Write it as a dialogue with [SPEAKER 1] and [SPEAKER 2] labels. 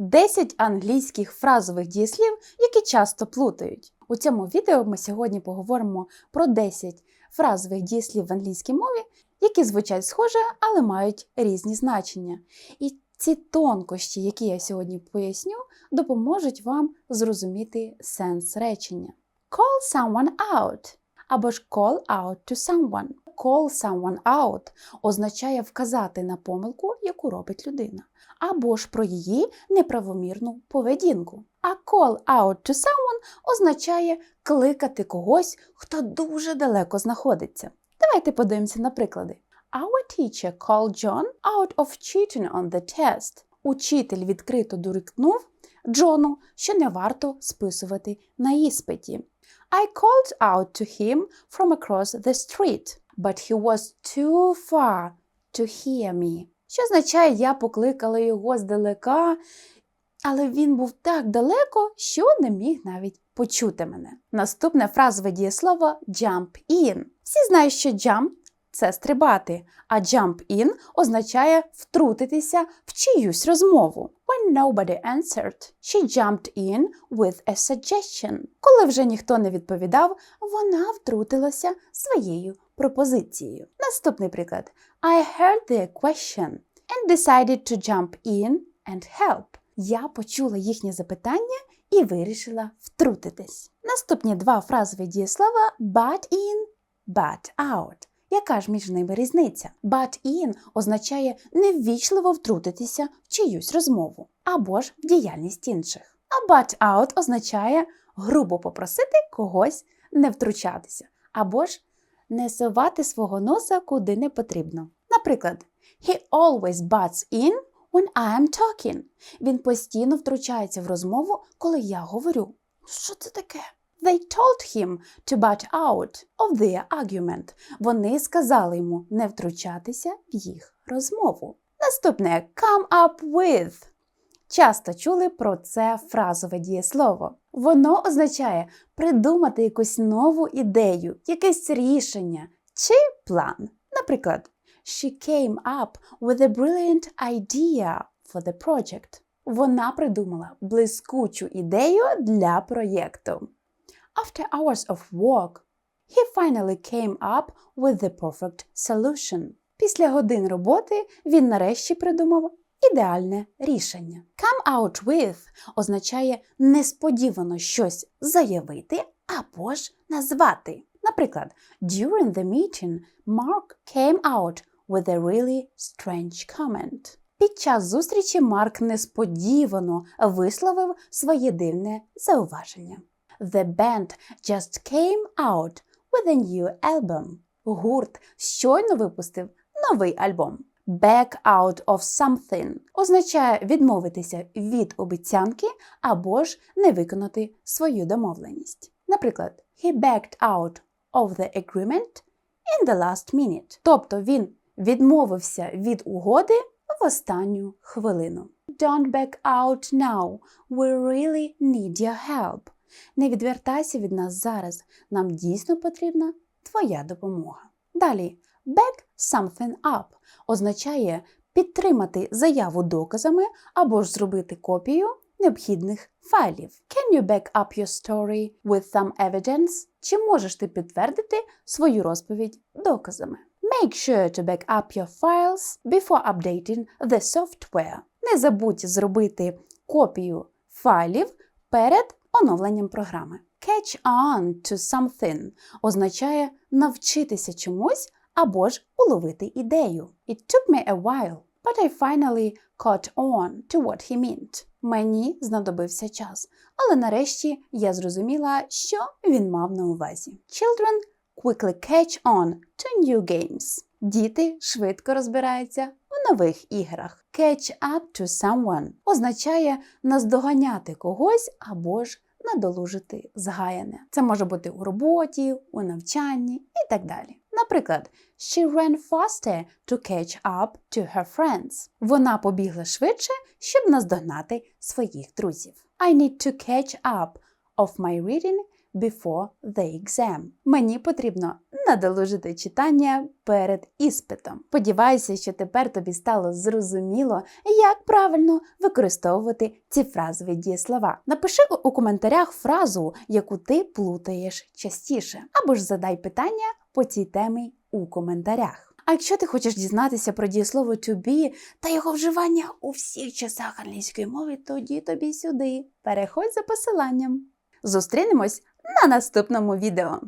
[SPEAKER 1] 10 англійських фразових дієслів, які часто плутають. У цьому відео ми сьогодні поговоримо про 10 фразових дієслів в англійській мові, які звучать схоже, але мають різні значення. І ці тонкощі, які я сьогодні поясню, допоможуть вам зрозуміти сенс речення. Call someone out або ж call out to someone. Call someone out означає вказати на помилку, яку робить людина, або ж про її неправомірну поведінку. А call out to someone означає кликати когось, хто дуже далеко знаходиться. Давайте подивимося на приклади. Our teacher called John out of cheating on the test. Учитель відкрито дорікнув Джону, що не варто списувати на іспиті. I called out to him from across the street, but he was too far to hear me. Що означає, я покликала його здалека, але він був так далеко, що не міг навіть почути мене. Наступне фразове дієслово jump in. Всі знають, що jump це стрибати, а jump in означає втрутитися в чиюсь розмову. When nobody answered, she jumped in with a suggestion. Коли вже ніхто не відповідав, вона втрутилася своєю пропозицією. Наступний приклад. I heard their question and decided to jump in and help. Я почула їхнє запитання і вирішила втрутитись. Наступні два фразові дієслова butt in, butt out. Яка ж між ними різниця? Butt in означає неввічливо втрутитися в чиюсь розмову або ж в діяльність інших. А butt out означає грубо попросити когось не втручатися, або ж не совати свого носа куди не потрібно. Наприклад, he always butts in when I am talking. Він постійно втручається в розмову, коли я говорю. Що це таке? They told him to butt out of their argument. Вони сказали йому не втручатися в їх розмову. Наступне come up with. Часто чули про це фразове дієслово. Воно означає придумати якусь нову ідею, якесь рішення чи план. Наприклад, She came up with a brilliant idea for the project. Вона придумала блискучу ідею для проєкту. After hours of work, he finally came up with the perfect solution. Після годин роботи він нарешті придумав ідеальне рішення. Come out with означає несподівано щось заявити або ж назвати. Наприклад, during the meeting, Mark came out with a really strange comment. Під час зустрічі Марк несподівано висловив своє дивне зауваження. The band just came out with a new album. Гурт щойно випустив новий альбом. Back out of something означає відмовитися від обіцянки або ж не виконати свою домовленість. Наприклад, he backed out of the agreement in the last minute. Тобто він відмовився від угоди в останню хвилину. Don't back out now. We really need your help. Не відвертайся від нас зараз. Нам дійсно потрібна твоя допомога. Далі, back something up означає підтримати заяву доказами або ж зробити копію необхідних файлів. Can you back up your story with some evidence? Чи можеш ти підтвердити свою розповідь доказами? Make sure to back up your files before updating the software. Не забудь зробити копію файлів перед оновленням програми. Catch on to something означає навчитися чомусь або ж уловити ідею. It took me a while, but I finally caught on to what he meant. Мені знадобився час, але нарешті я зрозуміла, що він мав на увазі. Children quickly catch on to new games. Діти швидко розбираються в нових іграх. Catch up to someone означає наздоганяти когось або ж надолужити згаяне. Це може бути у роботі, у навчанні і так далі. Наприклад, she ran faster to catch up to her friends. Вона побігла швидше, щоб наздогнати своїх друзів. I need to catch up of my reading before the exam. Мені потрібно надолужити читання перед іспитом. Сподіваюся, що тепер тобі стало зрозуміло, як правильно використовувати ці фразові дієслова. Напиши у коментарях фразу, яку ти плутаєш частіше, або ж задай питання по цій темі у коментарях. А якщо ти хочеш дізнатися про дієслово to be та його вживання у всіх часах англійської мови, тоді тобі сюди. Переходь за посиланням. Зустрінемось на наступному відео.